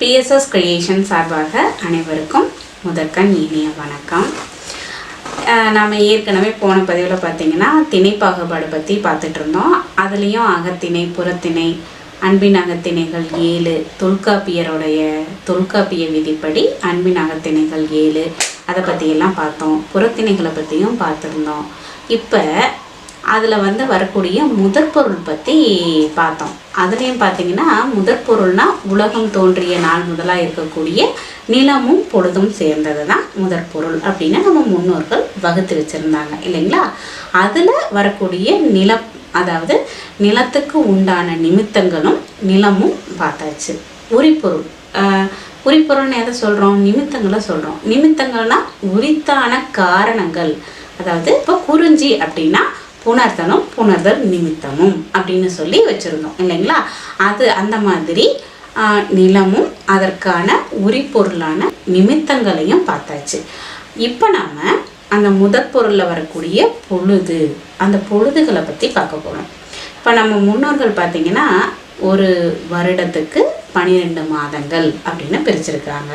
BSS creation சார்பாக அனைவருக்கும் முதற்கண் இனிய வணக்கம். நாம் ஏற்கனவே போன பதிவில் பார்த்தீங்கன்னா திணை பாகுபாடு பற்றி பார்த்துட்டு இருந்தோம் அதுலேயும் அகத்திணை புறத்திணை அன்பின் அகத்திணைகள் ஏழு தொல்காப்பியருடைய தொல்காப்பிய விதிப்படி அன்பின் அகத்திணைகள் ஏழு அதை பற்றியெல்லாம் பார்த்தோம். புறத்திணைகளை பற்றியும் பார்த்துருந்தோம். இப்போ அதில் வந்து வரக்கூடிய முதற்பொருள் பற்றி பார்த்தோம். அதுலேயும் பார்த்தீங்கன்னா முதற்பொருள்னா உலகம் தோன்றிய நாள் முதலாக இருக்கக்கூடிய நிலமும் பொழுதும் சேர்ந்தது தான் முதற்பொருள் அப்படின்னு நம்ம முன்னோர்கள் வகுத்து வச்சுருந்தாங்க இல்லைங்களா? அதில் வரக்கூடிய நிலம் அதாவது நிலத்துக்கு உண்டான நிமித்தங்களும் நிலமும் பார்த்தாச்சு. உரிப்பொருள். ஆஹ் உரிப்பொருள்னு எதை சொல்கிறோம் நிமித்தங்களை சொல்கிறோம் நிமித்தங்கள்னா உரித்தான காரணங்கள். அதாவது இப்போ குறிஞ்சி அப்படின்னா புணர்தலும் புணர்தல் நிமித்தமும் அப்படின்னு சொல்லி வச்சுருந்தோம் இல்லைங்களா? அது அந்த மாதிரி நிலமும் அதற்கான உரிப்பொருளான நிமித்தங்களையும் பார்த்தாச்சு. இப்போ நாம் அந்த முதற் பொருளில் வரக்கூடிய பொழுது அந்த பொழுதுகளை பற்றி பார்க்க போகிறோம் இப்போ நம்ம முன்னோர்கள் பார்த்திங்கன்னா ஒரு வருடத்துக்கு பன்னிரெண்டு மாதங்கள் அப்படின்னு பிரிச்சிருக்காங்க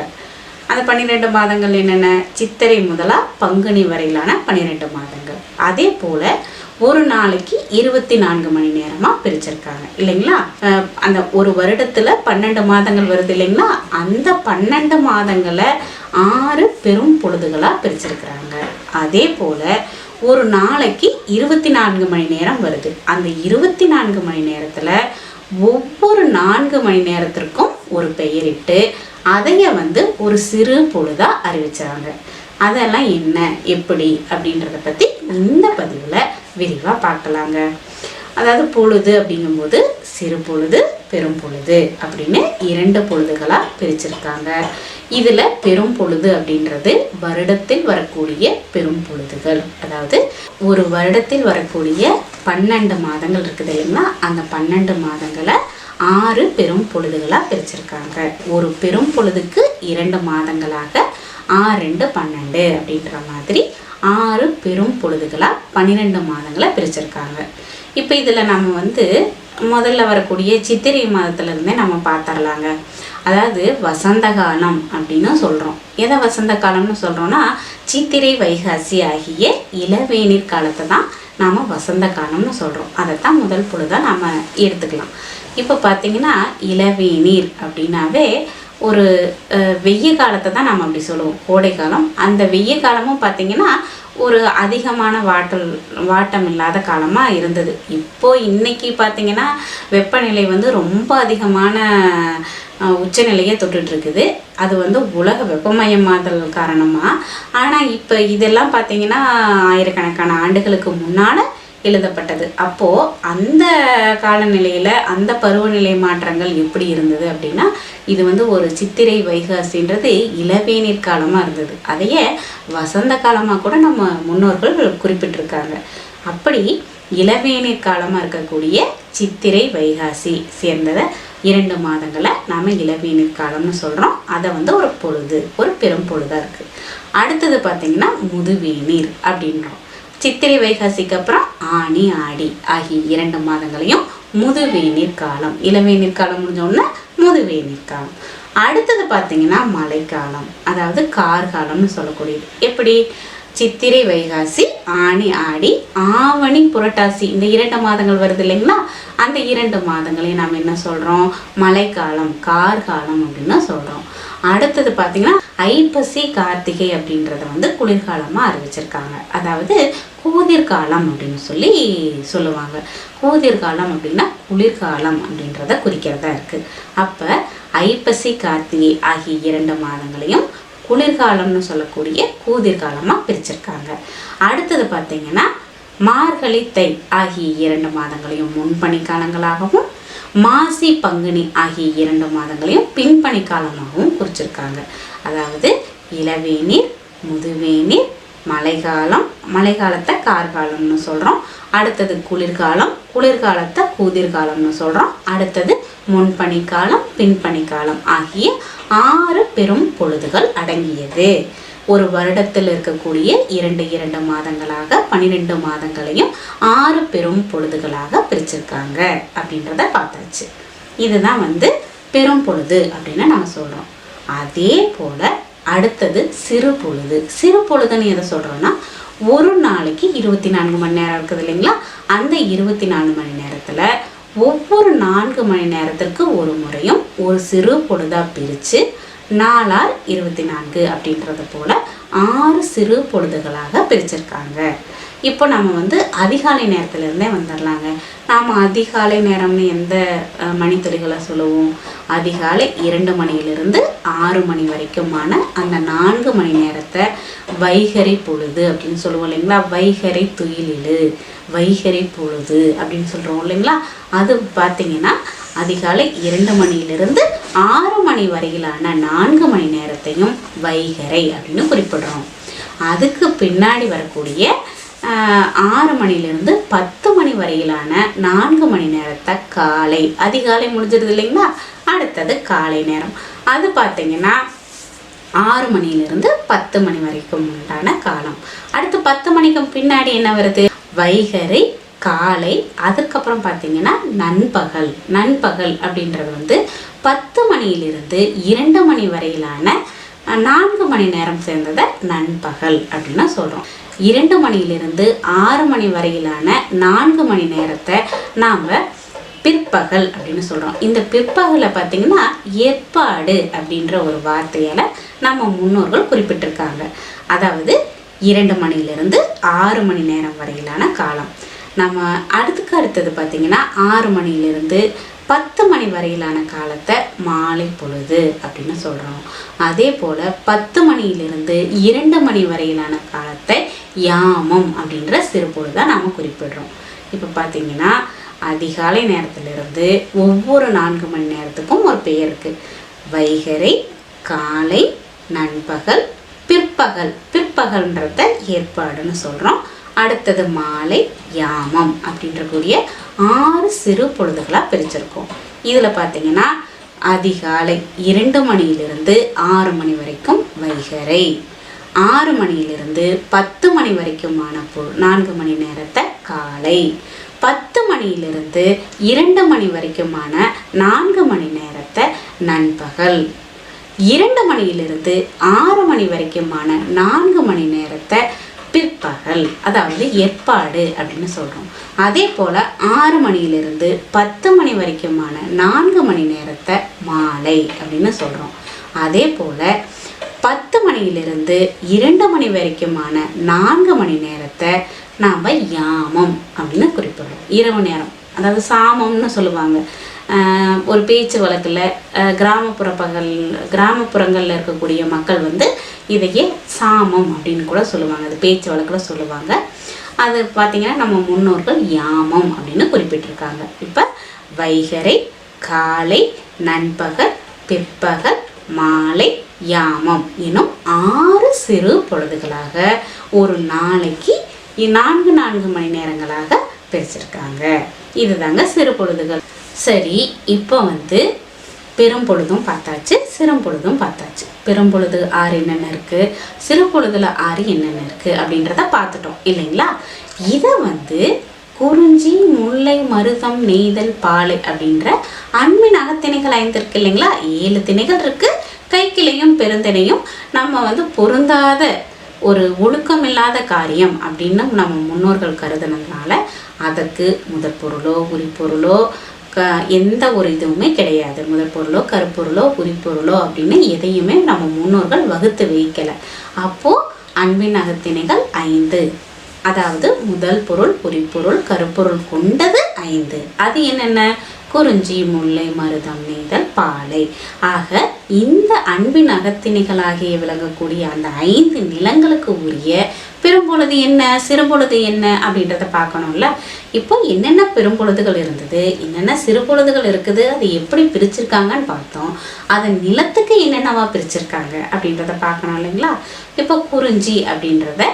அந்த பன்னிரெண்டு மாதங்கள் என்னென்ன? சித்திரை முதலாக பங்குனி வரையிலான பன்னிரெண்டு மாதங்கள். அதே போல் ஒரு நாளைக்கு இருபத்தி நான்கு மணி நேரமாக பிரிச்சிருக்காங்க. இல்லைங்களா? அந்த ஒரு வருடத்தில் பன்னெண்டு மாதங்கள் வருது இல்லைங்களா? அந்த பன்னெண்டு மாதங்களை ஆறு பெரும் பொழுதுகளாக பிரிச்சிருக்கிறாங்க. அதே போல் ஒரு நாளைக்கு இருபத்தி நான்கு மணி நேரம் வருது. அந்த இருபத்தி நான்கு மணி நேரத்தில் ஒவ்வொரு நான்கு மணி நேரத்திற்கும் ஒரு பெயரிட்டு அதைய வந்து ஒரு சிறு பொழுதாக அறிவிச்சாங்க. அதெல்லாம் என்ன எப்படி அப்படின்றத பற்றி இந்த பதிவில் விரிவாக பார்க்கலாங்க. அதாவது பொழுது அப்படிங்கும்போது சிறு பொழுது பெரும் பொழுது அப்படின்னு இரண்டு பொழுதுகளாக பிரிச்சிருக்காங்க. இதில் பெரும் பொழுது அப்படின்றது வருடத்தில் வரக்கூடிய பெரும் பொழுதுகள். அதாவது ஒரு வருடத்தில் வரக்கூடிய பன்னெண்டு மாதங்கள் இருக்குது இல்லைங்களா? அந்த பன்னெண்டு மாதங்களை ஆறு பெரும் பொழுதுகளாக பிரிச்சிருக்காங்க. ஒரு பெரும் பொழுதுக்கு இரண்டு மாதங்களாக ஆறு ரெண்டு பன்னெண்டு அப்படின்ற மாதிரி ஆறு பெரும் பொழுதுகளாக பன்னிரெண்டு மாதங்களை பிரிச்சிருக்காங்க. இப்போ இதில் நம்ம வந்து முதல்ல வரக்கூடிய சித்திரை மாதத்துலேருந்தே நம்ம பார்த்துடலாங்க அதாவது வசந்த காலம் அப்படின்னு சொல்கிறோம் எதை வசந்த காலம்னு சொல்கிறோன்னா சித்திரை வைகாசி ஆகிய இளவேநீர் காலத்தை தான் நாம் வசந்த காலம்னு சொல்கிறோம் அதை தான் முதல் பொழுதாக நாம் எடுத்துக்கலாம். இப்போ பார்த்தீங்கன்னா இளவேநீர் அப்படின்னாவே ஒரு வெய்ய காலத்தை தான் நம்ம அப்படி சொல்லுவோம். கோடை காலம். அந்த வெய்ய காலமும் பார்த்திங்கன்னா ஒரு அதிகமான வாட்டல் வாட்டம் இல்லாத காலமாக இருந்தது. இப்போ இன்றைக்கி பார்த்திங்கன்னா வெப்பநிலை வந்து ரொம்ப அதிகமான உச்சநிலையை தொட்டுட்ருக்குது. அது வந்து உலக வெப்பமயமாதல் காரணமாக ஆனால் இப்போ இதெல்லாம் பார்த்திங்கன்னா ஆயிரக்கணக்கான ஆண்டுகளுக்கு முன்னால் எழுதப்பட்டது. அப்போது அந்த காலநிலையில் அந்த பருவநிலை மாற்றங்கள் எப்படி இருந்தது அப்படின்னா இது வந்து ஒரு சித்திரை வைகாசின்றது இளவேநீர் காலமாக இருந்தது. அதையே வசந்த காலமாக கூட நம்ம முன்னோர்கள் குறிப்பிட்டிருக்காங்க. அப்படி இளவேநீர் காலமாக இருக்கக்கூடிய சித்திரை வைகாசி சேர்ந்ததை இரண்டு மாதங்களை நாம் இளவேநீர் காலம்னு சொல்கிறோம் அதை வந்து ஒரு பொழுது ஒரு பெரும் பொழுதாக இருக்குது அடுத்தது பார்த்திங்கன்னா முதுவேநீர் அப்படின்றோம். சித்திரை வைகாசிக்கு அப்புறம் ஆனி ஆடி ஆகிய இரண்டு மாதங்களையும் முதுவேநீர் காலம் இளவேநீர் காலம் முடிஞ்ச உடனே முதுவேநீர் காலம் அடுத்தது பார்த்தீங்கன்னா மழைக்காலம் அதாவது கார்காலம்னு சொல்லக்கூடியது. எப்படி? சித்திரை வைகாசி ஆனி ஆடி ஆவணி புரட்டாசி. இந்த இரண்டு மாதங்கள் வருது இல்லைங்களா? அந்த இரண்டு மாதங்களையும் நாம் என்ன சொல்கிறோம் மழைக்காலம் கார்காலம் அப்படின்னு சொல்கிறோம் அடுத்தது பார்த்தீங்கன்னா ஐப்பசி கார்த்திகை அப்படின்றத வந்து குளிர்காலமாக அறிவிச்சிருக்காங்க. அதாவது கூதிர்காலம் அப்படின்னு சொல்லி சொல்லுவாங்க. கூதிர்காலம் அப்படின்னா குளிர்காலம் அப்படின்றத குறிக்கிறதா இருக்குது அப்போ ஐப்பசி கார்த்திகை ஆகிய இரண்டு மாதங்களையும் குளிர்காலம்னு சொல்லக்கூடிய கூதிர்காலமாக பிரிச்சிருக்காங்க. அடுத்தது பார்த்தீங்கன்னா மார்கழி தை ஆகிய இரண்டு மாதங்களையும் முன்பணி காலங்களாகவும் மாசி பங்குனி ஆகிய இரண்டு மாதங்களையும் பின்பணி காலமாகவும் குறிச்சிருக்காங்க. அதாவது இளவேநீர் முதுவேநீர் மழைக்காலம் மழைக்காலத்தை கார்காலம்னு சொல்கிறோம் அடுத்தது குளிர்காலம் குளிர்காலத்தை கூதிர்காலம்னு சொல்கிறோம் அடுத்தது முன்பனிக்காலம் பின்பனிக்காலம் ஆகிய ஆறு பெரும் பொழுதுகள் அடங்கியது. ஒரு வருடத்தில் இருக்கக்கூடிய இரண்டு இரண்டு மாதங்களாக பன்னிரெண்டு மாதங்களையும் ஆறு பெரும் பொழுதுகளாக பிரிச்சிருக்காங்க அப்படின்றத பார்த்தாச்சு. இதுதான் வந்து பெரும் பொழுது அப்படின்னு நம்ம சொல்கிறோம் அதே போல் அடுத்தது சிறு பொழுது. சிறு பொழுதுன்னு எதை சொல்கிறோன்னா ஒரு நாளைக்கு இருபத்தி நான்கு மணி நேரம் இருக்குது இல்லைங்களா? அந்த இருபத்தி நாலு மணி நேரத்தில் ஒவ்வொரு நான்கு மணி நேரத்திற்கு ஒரு முறையும் ஒரு சிறு பொழுதாக பிரித்து நாலார் இருபத்தி நான்கு அப்படின்றது போல் ஆறு சிறு பொழுதுகளாக பிரிச்சிருக்காங்க. இப்போ நம்ம வந்து அதிகாலை நேரத்துலேருந்தே வந்துடலாங்க நாம் அதிகாலை நேரம்னு எந்த மணித்துறைகளை மணித்துளிகளை சொல்லுவோம்? அதிகாலை இரண்டு மணியிலிருந்து ஆறு மணி வரைக்குமான அந்த நான்கு மணி நேரத்தை வைகறை பொழுது அப்படின்னு சொல்லுவோம் இல்லைங்களா? வைகறை துயிலிலு வைகறை பொழுது அப்படின்னு சொல்கிறோம் இல்லைங்களா? அது பார்த்தீங்கன்னா அதிகாலை இரண்டு மணியிலிருந்து ஆறு மணி வரையிலான நான்கு மணி நேரத்தையும் வைகறை அப்படின்னு குறிப்பிடுறோம். அதுக்கு பின்னாடி வரக்கூடிய ஆறு மணிலேருந்து பத்து மணி வரையிலான நான்கு மணி நேரத்தை காலை அதிகாலை முடிஞ்சிருது இல்லைங்களா? அடுத்தது காலை நேரம். அது பார்த்தீங்கன்னா ஆறு மணியிலிருந்து பத்து மணி வரைக்கும் உண்டான காலம். அடுத்து பத்து மணிக்கு பின்னாடி என்ன வருது? வைகறை காலை அதுக்கப்புறம் பார்த்தீங்கன்னா நண்பகல். நண்பகல் அப்படின்றது வந்து பத்து மணியிலிருந்து இரண்டு மணி வரையிலான நான்கு மணி நேரம் சேர்ந்ததை நண்பகல் அப்படின்னு சொல்கிறோம் இரண்டு மணியிலிருந்து ஆறு மணி வரையிலான நான்கு மணி நேரத்தை நாம் பிற்பகல் அப்படின்னு சொல்கிறோம் இந்த பிற்பகலை பார்த்தீங்கன்னா ஏற்பாடு அப்படின்ற ஒரு வார்த்தையால் நம்ம முன்னோர்கள் குறிப்பிட்டிருக்காங்க. அதாவது இரண்டு மணிலிருந்து ஆறு மணி நேரம் வரையிலான காலம். நம்ம அடுத்துக்கு அடுத்தது பார்த்திங்கன்னா ஆறு மணிலிருந்து பத்து மணி வரையிலான காலத்தை மாலை பொழுது அப்படின்னு சொல்கிறோம் அதே போல் பத்து மணியிலிருந்து இரண்டு மணி வரையிலான காலத்தை யாமம் அப்படின்ற சிறு பொழுதாக நாம் குறிப்பிடுறோம். இப்போ பார்த்திங்கன்னா அதிகாலை நேரத்திலிருந்து ஒவ்வொரு நான்கு மணி நேரத்துக்கும் ஒரு பெயர் இருக்குது வைகறை காலை நண்பகல் பிற்பகல். பிற்பகல்ன்றத ஏற்பாடுன்னு சொல்கிறோம் அடுத்தது மாலை யாமம் அப்படின்றக்கூடிய ஆறு சிறு பொழுதுகளாக பிரிச்சிருக்கோம். இதில் பார்த்தீங்கன்னா அதிகாலை இரண்டு மணியிலிருந்து ஆறு மணி வரைக்கும் வைகறை ஆறு மணியிலிருந்து பத்து மணி வரைக்குமான பொ நான்கு மணி நேரத்தை காலை. பத்து மணியிலிருந்து இரண்டு மணி வரைக்குமான நான்கு மணி நேரத்தை நண்பகல். இரண்டு மணியிலிருந்து ஆறு மணி வரைக்குமான நான்கு மணி நேரத்தை பிற்பகல் அதாவது ஏற்பாடு அப்படின்னு சொல்கிறோம் அதே போல் ஆறு மணியிலிருந்து பத்து மணி வரைக்குமான நான்கு மணி நேரத்தை மாலை அப்படின்னு சொல்கிறோம் அதே போல் பத்து மணியிலிருந்து இரண்டு மணி வரைக்குமான நான்கு மணி நேரத்தை நாம் யாமம் அப்படின்னு குறிப்பிடுவோம் இரவு நேரம். அதாவது சாமம்னு சொல்லுவாங்க. ஒரு பேச்சு வழக்கில் கிராமப்புற பகல் கிராமப்புறங்களில் இருக்கக்கூடிய மக்கள் வந்து இதையே சாமம் அப்படின்னு கூட சொல்லுவாங்க. அது பேச்சு வழக்கில் சொல்லுவாங்க. அது பார்த்திங்கன்னா நம்ம முன்னோர்கள் யாமம் அப்படின்னு குறிப்பிட்டிருக்காங்க. இப்போ வைகறை காலை நண்பகல் பிற்பகல் மாலை யாமம் எனும் ஆறு சிறு பொழுதுகளாக ஒரு நாளைக்கு நான்கு நான்கு மணி நேரங்களாக பிரிச்சிருக்காங்க. இதுதாங்க சிறு பொழுதுகள். சரி இப்போ வந்து பெரும் பொழுதும் பார்த்தாச்சு சிறும் பொழுதும் பார்த்தாச்சு. பெரும் பொழுது ஆறு என்னென்ன இருக்குது சிறு பொழுதுல ஆறு என்னென்ன இருக்குது அப்படின்றத பார்த்துட்டோம் இல்லைங்களா? இதை வந்து குறிஞ்சி முல்லை மருதம் நெய்தல் பாலை அப்படின்ற அன்பின் அகத்திணைகள் ஐந்து இருக்கு இல்லைங்களா? ஏழு திணைகள் இருக்குது கைக்கிளையும் பெருந்திணையும் நம்ம வந்து பொருந்தாத ஒரு ஒழுக்கமில்லாத காரியம் அப்படின்னு நம்ம முன்னோர்கள் கருதுனதுனால அதற்கு முதற் பொருளோ உரிப்பொருளோ க எந்த ஒரு இதுவுமே கிடையாது. முதற் பொருளோ கருப்பொருளோ உரிப்பொருளோ அப்படின்னு எதையுமே நம்ம முன்னோர்கள் வகுத்து வைக்கலை. அப்போது அன்பின் அகத்திணைகள் ஐந்து. அதாவது முதல் பொருள் உரிப்பொருள் கருப்பொருள் கொண்டது ஐந்து. அது என்னென்ன? குறிஞ்சி முல்லை மருதம் நெய்தல் பாலை. ஆக இந்த அன்பின் அகத்திணைகளாகிய விளங்கக்கூடிய அந்த ஐந்து நிலங்களுக்கு உரிய பெரும்பொழுது என்ன சிறுபொழுது என்ன அப்படின்றத பார்க்கணும்ல. இப்போ என்னென்ன பெரும்பொழுதுகள் இருந்தது என்னென்ன சிறுபொழுதுகள் இருக்குது அது எப்படி பிரிச்சிருக்காங்கன்னு பார்த்தோம். அதை நிலத்துக்கு என்னென்னவா பிரிச்சிருக்காங்க அப்படின்றத பார்க்கணும் இல்லைங்களா? இப்போ குறிஞ்சி அப்படின்றத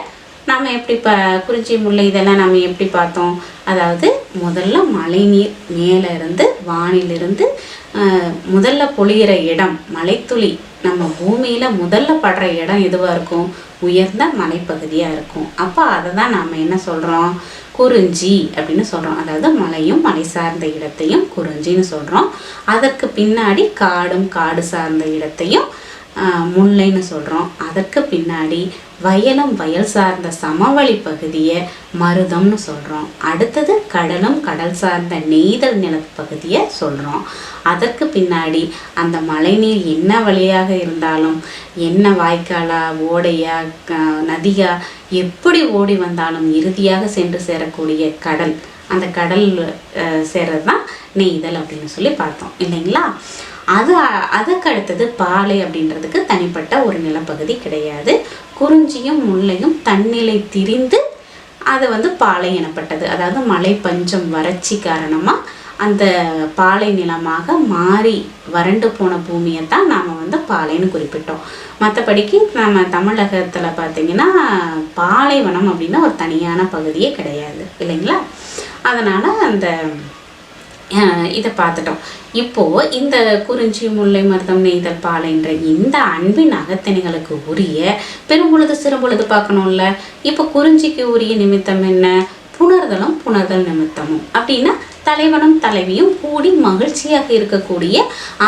நாம் எப்படி இப்போ குறிஞ்சி முல்லை இதெல்லாம் நம்ம எப்படி பார்த்தோம்? அதாவது முதல்ல மழைநீர் மேலே இருந்து வானிலிருந்து முதல்ல பொழியிற இடம் மலைத்துளி. நம்ம பூமியில் முதல்ல படுற இடம் எதுவாக இருக்கும்? உயர்ந்த மலைப்பகுதியாக இருக்கும். அப்போ அதை தான் நாம் என்ன சொல்கிறோம் குறிஞ்சி அப்படின்னு சொல்கிறோம் அதாவது மலையும் மலை சார்ந்த இடத்தையும் குறிஞ்சின்னு சொல்கிறோம் அதற்கு பின்னாடி காடும் காடு சார்ந்த இடத்தையும் முல்லைன்னு சொல்கிறோம் அதற்கு பின்னாடி வயலும் வயல் சார்ந்த சமவெளி பகுதியை மருதம்னு சொல்கிறோம் அடுத்தது கடலும் கடல் சார்ந்த நெய்தல் நிலப்பகுதியை சொல்கிறோம் அதற்கு பின்னாடி அந்த மழைநீர் என்ன வழியாக இருந்தாலும் என்ன வாய்க்காலா ஓடையா நதியா எப்படி ஓடி வந்தாலும் இறுதியாக சென்று சேரக்கூடிய கடல். அந்த கடல் அஹ், சேர்றது தான் நெய்தல் அப்படின்னு சொல்லி பார்த்தோம். இல்லைங்களா? அது அதுக்கு அடுத்தது பாலை அப்படின்றதுக்கு தனிப்பட்ட ஒரு நிலப்பகுதி கிடையாது. குறிஞ்சியும் முல்லையும் தன்னிலை திரிந்து அது வந்து பாலை எனப்பட்டது. அதாவது மலை பஞ்சம் வறட்சி காரணமாக அந்த பாலை நிலமாக மாறி வறண்டு போன பூமியை தான் நாம் வந்து பாலைன்னு குறிப்பிட்டோம். மற்றபடிக்கு நம்ம தமிழகத்தில் பார்த்திங்கன்னா பாலைவனம் அப்படின்னா ஒரு தனியான பகுதியே கிடையாது. இல்லைங்களா? அதனால் அந்த இதை பார்த்துட்டோம். இப்போ இந்த குறிஞ்சி முல்லை மருதம் நெய்தல் பாலைன்ற இந்த அன்பின் அகத்தணிகளுக்கு உரிய பெரும்பொழுது சிறும்பொழுது பார்க்கணும்ல. இப்போ குறிஞ்சிக்கு உரிய நிமித்தம் என்ன? புணர்தலும் புணர்தல் நிமித்தமும். அப்படின்னா தலைவனும் தலைவியும் கூடி மகிழ்ச்சியாக இருக்கக்கூடிய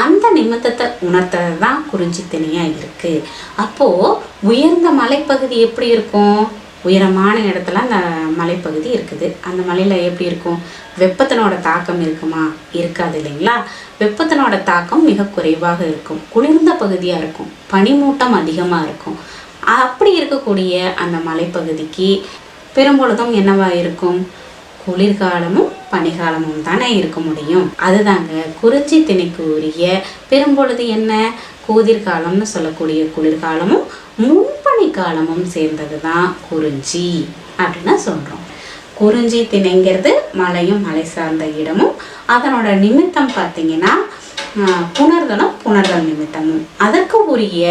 அந்த நிமித்தத்தை உணர்த்தது தான் குறிஞ்சி திணையாக இருக்குது அப்போது உயர்ந்த மலைப்பகுதி எப்படி இருக்கும்? உயரமான இடத்துல அந்த மலைப்பகுதி இருக்குது. அந்த மலையில் எப்படி இருக்கும்? வெப்பத்தினோட தாக்கம் இருக்குமா? இருக்காது இல்லைங்களா? வெப்பத்தினோட தாக்கம் மிக குறைவாக இருக்கும். குளிர்ந்த பகுதியாக இருக்கும். பனிமூட்டம் அதிகமாக இருக்கும். அப்படி இருக்கக்கூடிய அந்த மலைப்பகுதிக்கு பெரும்பொழுதும் என்னவா இருக்கும்? குளிர்காலமும் பனிகாலமும் தானே இருக்க முடியும். அதுதாங்க குறிஞ்சி திணைக்கு உரிய பெரும்பொழுது என்ன? கூதிர்காலம்னு சொல்லக்கூடிய குளிர்காலமும் முன்பனி காலமும் சேர்ந்தது தான் குறிஞ்சி அப்படின்னு சொல்கிறோம் குறிஞ்சி திணைங்கிறது மலையும் மலை சார்ந்த இடமும். அதனோட நிமித்தம் பார்த்தீங்கன்னா ஆஹ், புணர்தலும் புணர்தல் நிமித்தமும். அதற்கு உரிய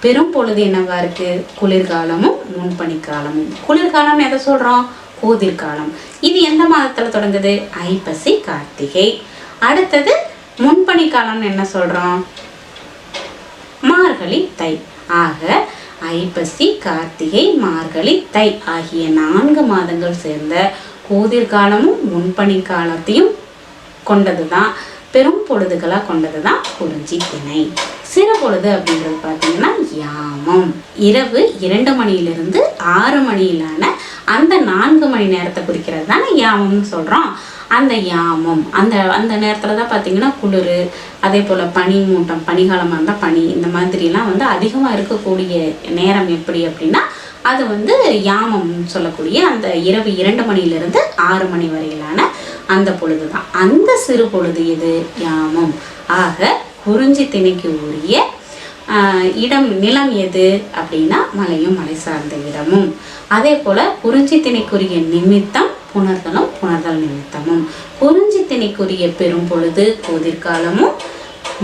பெரும் பொழுது என்னவா இருக்கு? குளிர்காலமும் முன்பனிக்காலமும். குளிர்காலம் எதை சொல்கிறோம் கூதிர்காலம். இது எந்த மாதத்தில் தொடங்குது? ஐப்பசி கார்த்திகை. அடுத்தது முன்பனி காலம்னு என்ன சொல்கிறோம் மார்கழி தை. ஆக ஐப்பசி கார்த்திகை மார்கழி தை ஆகிய நான்கு மாதங்கள் சேர்ந்த கூதிர்காலமும் முன்பனி காலத்தையும் கொண்டது தான் பெரும் பொழுதுகளாக கொண்டது தான் குறிஞ்சி திணை. சிறு பொழுது அப்படின்றது பார்த்தீங்கன்னா யாமம். இரவு இரண்டு மணியிலிருந்து ஆறு மணியிலான அந்த நான்கு மணி நேரத்தை குறிக்கிறது தானே யாமம்னு சொல்கிறோம் அந்த யாமம் அந்த அந்த நேரத்தில் தான் பார்த்தீங்கன்னா குளிர் அதே போல் பனி மூட்டம் பனிகாலமாக இருந்தால் பனி இந்த மாதிரிலாம் வந்து அதிகமாக இருக்கக்கூடிய நேரம் எப்படி அப்படின்னா அது வந்து யாமம் சொல்லக்கூடிய அந்த இரவு இரண்டு மணியிலிருந்து ஆறு மணி வரையிலான அந்த பொழுது தான் அந்த சிறு பொழுது எது? யாமம். ஆக குறிஞ்சி திணைக்கு உரிய இடம் நிலம் எது? அப்படின்னா மலையும் மலை சார்ந்த இடமும். அதே போல் குறிஞ்சி திணைக்குரிய நிமித்தம் புணர்தலும் புணர்தல் நிமித்தமும். குறிஞ்சி திணைக்குரிய பெரும் பொழுது கோதிர்காலமும்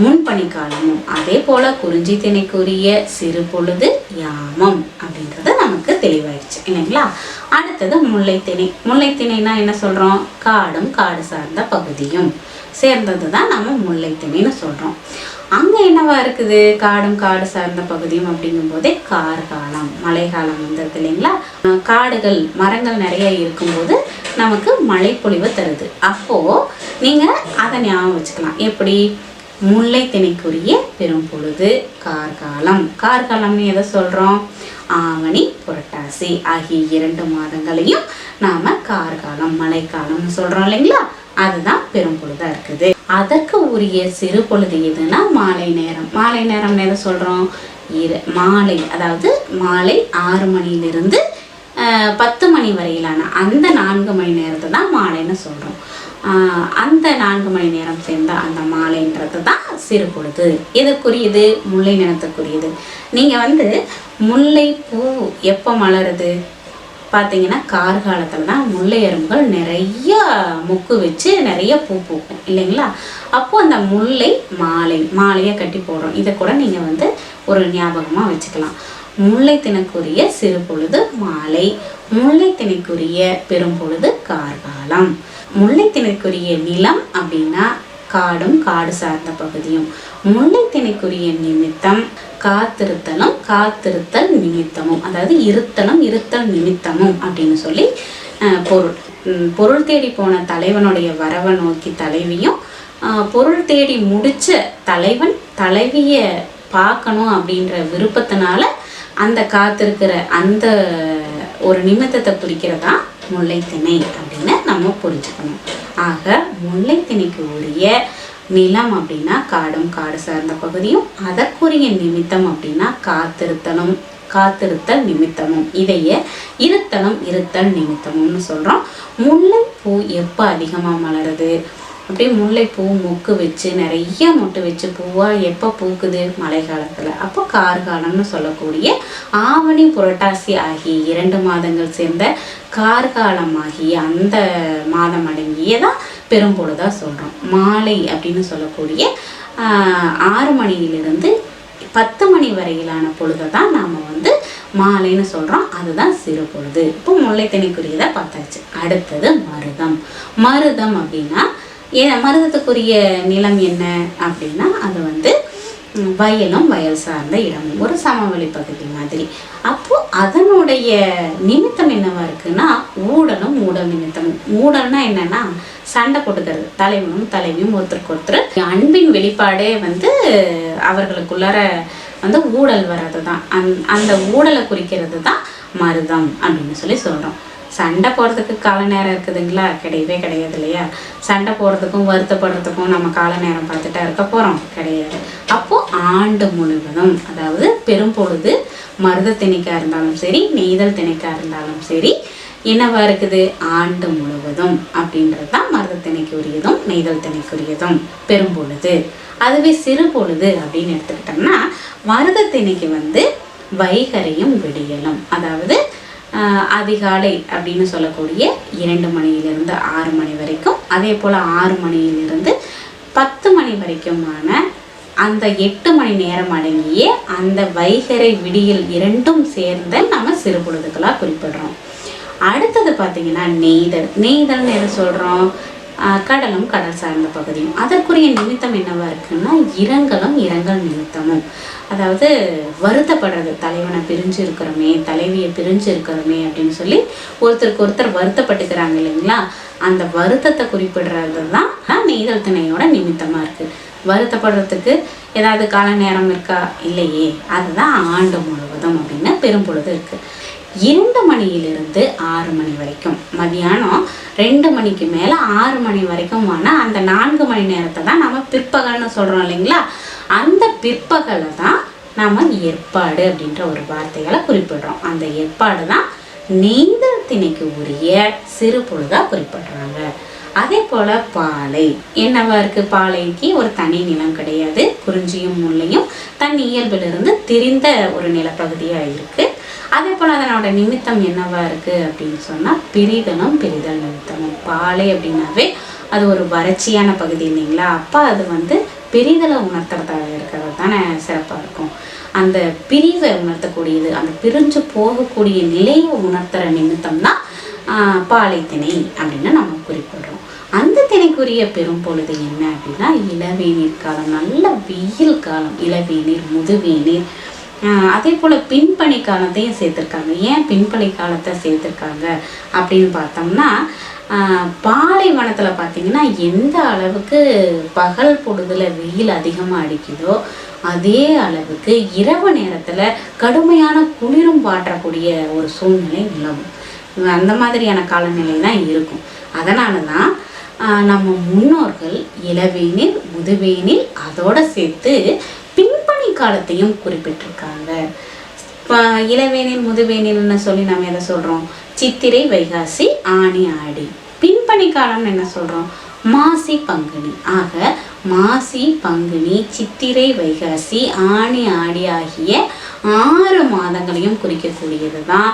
முன்பனிக்காலமும். அதே போல குறிஞ்சி திணைக்குரிய சிறு பொழுது யாமம் அப்படின்றது நமக்கு தெளிவாயிடுச்சு. இல்லைங்களா? அடுத்தது முல்லைத்திணை. முல்லைத்திணைனா என்ன சொல்றோம்? காடும் காடு சார்ந்த பகுதியும். சேர்ந்தது தான் நம்ம முல்லைத்திணைன்னு சொல்றோம். அங்கே என்னவா இருக்குது? காடும் காடு சார்ந்த பகுதியும் அப்படிங்கும்போதே கார்காலம் மழைக்காலம் வந்தது இல்லைங்களா? காடுகள் மரங்கள் நிறைய இருக்கும்போது நமக்கு மழைப்பொழிவு தருது. அப்போ நீங்கள் அதை ஞாபகம் வச்சுக்கலாம். எப்படி? முல்லை திணைக்குரிய பெரும் பொழுது கார்காலம். கார்காலம்னு எதை சொல்கிறோம் ஆவணி புரட்டாசி ஆகிய இரண்டு மாதங்களையும் நாம் கார்காலம் மழைக்காலம்னு சொல்கிறோம் இல்லைங்களா? அதுதான் பெரும்பொழுதாக இருக்குது. அதற்கு உரிய சிறு பொழுது எதுனா மாலை நேரம். மாலை நேரம் எதை சொல்கிறோம் இரு மாலை அதாவது மாலை ஆறு மணியிலிருந்து ஆஹ், பத்து மணி வரையிலான அந்த நான்கு மணி நேரத்தை தான் மாலைன்னு சொல்கிறோம் அந்த நான்கு மணி நேரம் சேர்ந்த அந்த மாலைன்றது தான் சிறு பொழுது. எதுக்குரியது முல்லை நிறத்துக்குரியது. நீங்கள் வந்து முல்லை பூ எப்போ மலருது? பார்த்தீங்கன்னா கார்காலத்தில் தான் முல்லை எறும்புகள் நிறைய மொக்கு வச்சு நிறைய பூ பூக்கும் இல்லைங்களா? அப்போ அந்த முல்லை மாலை மாலையை கட்டி போடுறோம். இதை கூட நீங்கள் வந்து ஒரு ஞாபகமாக வச்சுக்கலாம். முல்லை தினக்குரிய சிறு பொழுது மாலை முல்லை திணைக்குரிய பெரும் பொழுது கார்காலம் முல்லை திணைக்குரிய நிலம் அப்படின்னா காடும் காடு சார்ந்த பகுதியும். முல்லைத்திணைக்குரிய நிமித்தம் காத்திருத்தலும் காத்திருத்தல் நிமித்தமும். அதாவது இருத்தலும் இருத்தல் நிமித்தமும் அப்படின்னு சொல்லி பொருள். பொருள் தேடி போன தலைவனுடைய வரவை நோக்கி தலைவியும் பொருள் தேடி முடிச்ச தலைவன் தலைவிய பார்க்கணும் அப்படின்ற விருப்பத்தினால அந்த காத்திருக்கிற அந்த ஒரு நிமித்தத்தை குறிக்கிறதா முல்லைத்திணை அப்படின்னு நம்ம புரிஞ்சுக்கணும். ஆக முல்லைத்திணைக்கு உரிய நிலம் அப்படின்னா காடும் காடு சார்ந்த பகுதியும் அதற்குரிய நிமித்தம் அப்படின்னா காத்திருத்தலும் காத்திருத்தல் நிமித்தமும். இதையே இருத்தலும் இருத்தல் நிமித்தமும்னு சொல்கிறோம் முல்லைப்பூ எப்போ அதிகமாக மலருது? அப்படியே முல்லைப்பூ மொக்கு வச்சு நிறைய மொட்டு வச்சு பூவாக எப்போ பூக்குது? மழை காலத்தில் அப்போ கார்காலம்னு சொல்லக்கூடிய ஆவணி புரட்டாசி ஆகிய இரண்டு மாதங்கள் சேர்ந்த கார்காலம் ஆகிய அந்த மாதம் அடங்கியதான் பெரும்பொழுதாக சொல்கிறோம் மாலை அப்படின்னு சொல்லக்கூடிய ஆஹ், ஆறு மணியிலிருந்து பத்து மணி வரையிலான பொழுதை தான் நாம் வந்து மாலைன்னு சொல்கிறோம் அதுதான் சிறு பொழுது. இப்போ முல்லைத்தனிக்குரியதை பார்த்தாச்சு. அடுத்தது மருதம். மருதம் அப்படின்னா ஏ மருதத்துக்குரிய நிலம் என்ன அப்படின்னா அது வந்து வயலும் வயல் சார்ந்த இடமும். ஒரு சமவெளி பகுதி மாதிரி. அப்போ அதனுடைய நிமித்தம் என்னவா இருக்குன்னா ஊடலும் ஊடல் நிமித்தமும். ஊடல்னா என்னன்னா சண்டை போட்டுக்கிறது தலைவனும் தலைவியும் ஒருத்தருக்கு ஒருத்தர். அன்பின் வெளிப்பாடே வந்து அவர்களுக்குள்ளார வந்து ஊடல் வர்றது தான் அந் அந்த ஊடலை குறிக்கிறது தான் மருதம் அப்படின்னு சொல்லி சொல்கிறோம் சண்டை போடுறதுக்கு கால நேரம் இருக்குதுங்களா? கிடையவே கிடையாது இல்லையா? சண்டை போடுறதுக்கும் வருத்தப்படுறதுக்கும் நம்ம கால நேரம் பார்த்துட்டா இருக்க போகிறோம் கிடையாது. அப்போது ஆண்டு முழுவதும் அதாவது பெரும்பொழுது மருத திணைக்காக இருந்தாலும் சரி நெய்தல் திணைக்காக இருந்தாலும் சரி என்னவா இருக்குது? ஆண்டு முழுவதும் அப்படின்றது தான் மருத உரியதும் நெய்தல் திணைக்குரியதும் பெரும்பொழுது அதுவே சிறு பொழுது அப்படின்னு எடுத்துக்கிட்டோம்னா மருத திணைக்கு வந்து வைகரையும் விடியலும். அதாவது அதிகாலை அப்படின்னு சொல்லக்கூடிய இரண்டு மணியிலிருந்து ஆறு மணி வரைக்கும் அதே போல் ஆறு மணியிலிருந்து பத்து மணி வரைக்குமான அந்த எட்டு மணி நேரம் அடங்கிய அந்த வைகரை விடியல் இரண்டும் சேர்ந்த நம்ம சிறு பொழுதுகளாக குறிப்பிடுறோம். அடுத்தது பார்த்தீங்கன்னா நெய்தல். நெய்தல்னு எதை சொல்கிறோம் கடலும் கடல் சார்ந்த பகுதியும். அதற்குரிய நிமித்தம் என்னவா இருக்குன்னா இரங்கலும் இரங்கல் நிமித்தமும். அதாவது வருத்தப்படுறது. தலைவனை பிரிஞ்சு இருக்கிறோமே தலைவியை பிரிஞ்சு இருக்கிறோமே அப்படின்னு சொல்லி ஒருத்தருக்கு ஒருத்தர் வருத்தப்பட்டுக்கிறாங்க இல்லைங்களா? அந்த வருத்தத்தை குறிப்பிடுறது தான் நெய்தல் திணையோட நிமித்தமாக இருக்குது வருத்தப்படுறதுக்கு ஏதாவது கால நேரம் இருக்கா? இல்லையே. அதுதான் ஆண்டு முழுவதும் அப்படின்னு பெரும்பொழுது இருக்குது இரண்டு மணியிலிருந்து ஆறு மணி வரைக்கும். மதியானம் ரெண்டு மணிக்கு மேலே ஆறு மணி வரைக்கும் ஆனால் அந்த நான்கு மணி நேரத்தை தான் நம்ம பிற்பகல்னு சொல்கிறோம் இல்லைங்களா? அந்த பிற்பகலை தான் நம்ம ஏற்பாடு அப்படின்ற ஒரு வார்த்தைகளை குறிப்பிடுறோம். அந்த ஏற்பாடு தான் நீந்தல் திணைக்கு உரிய சிறு பொழுதாக குறிப்பிடுறாங்க. அதே போல் பாலை. என்னவா இருக்குது பாலைக்கு? ஒரு தனி நிலம் கிடையாது. குறிஞ்சியும் முல்லையும் தன் இயல்பிலிருந்து திரிந்த ஒரு நிலப்பகுதியாக இருக்குது அதே போல் அதனோட நிமித்தம் என்னவா இருக்குது அப்படின்னு சொன்னால் பிரிதலும் பிரிதல் நிமித்தமும் பாலை அப்படின்னாவே அது ஒரு வறட்சியான பகுதி இல்லைங்களா? அப்போ அது வந்து பிரிதலை உணர்த்துறதாக இருக்கிறது தானே சிறப்பாக இருக்கும். அந்த பிரிவை உணர்த்தக்கூடியது அந்த பிரிஞ்சு போகக்கூடிய நிலையை உணர்த்துற நிமித்தம் தான் ஆஹ் பாலை திணை அப்படின்னு நம்ம குறிப்பிடுறோம். அந்த திணைக்குரிய பெரும் பொழுது என்ன அப்படின்னா இளவேநீர் காலம் நல்ல வெயில் காலம். இளவேநீர் முதுவேநீர் அதே போல் பின்பணி காலத்தையும் சேர்த்துருக்காங்க. ஏன் பின்பணி காலத்தை சேர்த்துருக்காங்க அப்படின்னு பார்த்தோம்னா பாலைவனத்தில் பார்த்தீங்கன்னா எந்த அளவுக்கு பகல் பொழுதுல வெயில் அதிகமாக அடிக்குதோ அதே அளவுக்கு இரவு நேரத்தில் கடுமையான குளிரும் பாற்றக்கூடிய ஒரு சூழ்நிலை நிலவும். அந்த மாதிரியான காலநிலை தான் இருக்கும். அதனால தான் நம்ம முன்னோர்கள் இளவேனில் முதுவேனில் அதோடு சேர்த்து காலத்தையும் குறிப்பிட்டிருக்காங்க. இளவேனில் முதுவேனில்னு சொல்லி நம்ம எதை சொல்கிறோம் சித்திரை வைகாசி ஆணி ஆடி. பின்பணி காலம்னு என்ன சொல்கிறோம் மாசி பங்குனி. ஆக மாசி பங்குனி சித்திரை வைகாசி ஆணி ஆடி ஆகிய ஆறு மாதங்களையும் குறிக்கக்கூடியது தான்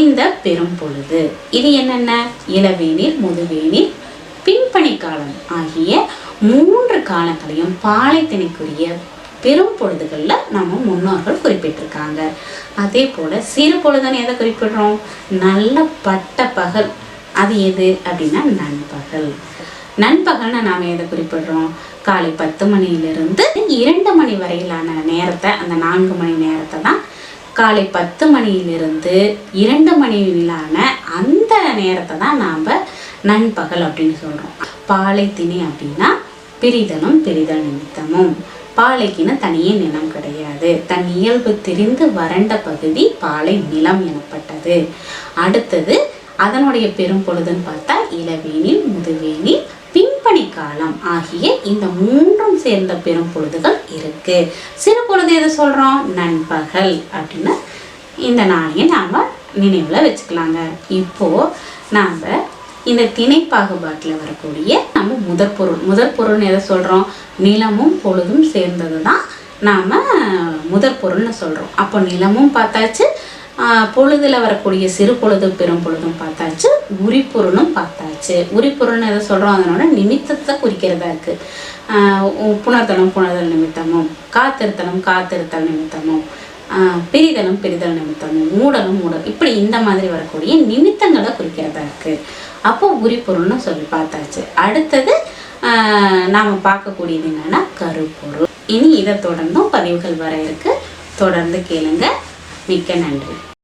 இந்த பெரும் பொழுது. இது என்னென்ன? இளவேனில் முதுவேனில் பின்பணி காலம் ஆகிய மூன்று காலங்களையும் பாலைத்திணைக்குரிய பெரும் பொழுதுகளில் நம்ம முன்னோர்கள் குறிப்பிட்டிருக்காங்க. அதே போல் சிறு பொழுதுன்னு எதை குறிப்பிடுறோம்? நல்ல பட்ட பகல். அது எது அப்படின்னா நண்பகல். நண்பகல்னு நாம் எதை குறிப்பிடுறோம்? காலை பத்து மணியிலிருந்து இரண்டு மணி வரையிலான நேரத்தை அந்த நான்கு மணி நேரத்தை தான் காலை பத்து மணியிலிருந்து இரண்டு மணியிலான அந்த நேரத்தை தான் நாம் நண்பகல் அப்படின்னு சொல்கிறோம் பாலை அப்படின்னா பிரிதலும் பிரிதல் நிமித்தமும். பாலைக்குன்னு தனியே நிலம் கிடையாது. தன் இயல்பு தெரிந்து வறண்ட பகுதி பாலை நிலம் எனப்பட்டது. அடுத்தது அதனுடைய பெரும் பொழுதுன்னு பார்த்தா இளவேனில் முதுவேனில் பின்பணி காலம் ஆகிய இந்த மூன்றும் சேர்ந்த பெரும் பொழுதுகள் இருக்கு. சிறு பொழுது எது சொல்றோம்? நண்பகல் அப்படின்னு இந்த நாளையை நாம நினைவுல வச்சுக்கலாங்க. இப்போ நாம இந்த திணை பாகுபாட்டில் வரக்கூடிய நம்ம முதற் பொருள். முதற் பொருள்னு எதை சொல்கிறோம் நிலமும் பொழுதும் சேர்ந்தது தான் நாம் முதற் பொருள்னு சொல்கிறோம் அப்போ நிலமும் பார்த்தாச்சு பொழுதில் வரக்கூடிய சிறு பொழுது பெரும் பொழுதும் பார்த்தாச்சு உரிப்பொருளும் பார்த்தாச்சு. உரிப்பொருள்னு எதை சொல்கிறோம் அதனோட நிமித்தத்தை குறிக்கிறதா இருக்குது புணர்தலும் புணர்தல் நிமித்தமும் காத்திருத்தலும் காத்திருத்தல் நிமித்தமும் பிரிதலும் பிரிதல் நிமித்தமும் மூடலும் மூடல். இப்படி இந்த மாதிரி வரக்கூடிய நிமித்தங்களை குறிக்கிறதா இருக்குது அப்போ உரிப்பொருள்னு சொல்லி பார்த்தாச்சு. அடுத்தது ஆஹ் நாம பார்க்கக்கூடியது என்னன்னா கருப்பொருள். இனி இதை தொடர்ந்தும் பதிவுகள் வர இருக்கு. தொடர்ந்து கேளுங்க. மிக்க நன்றி.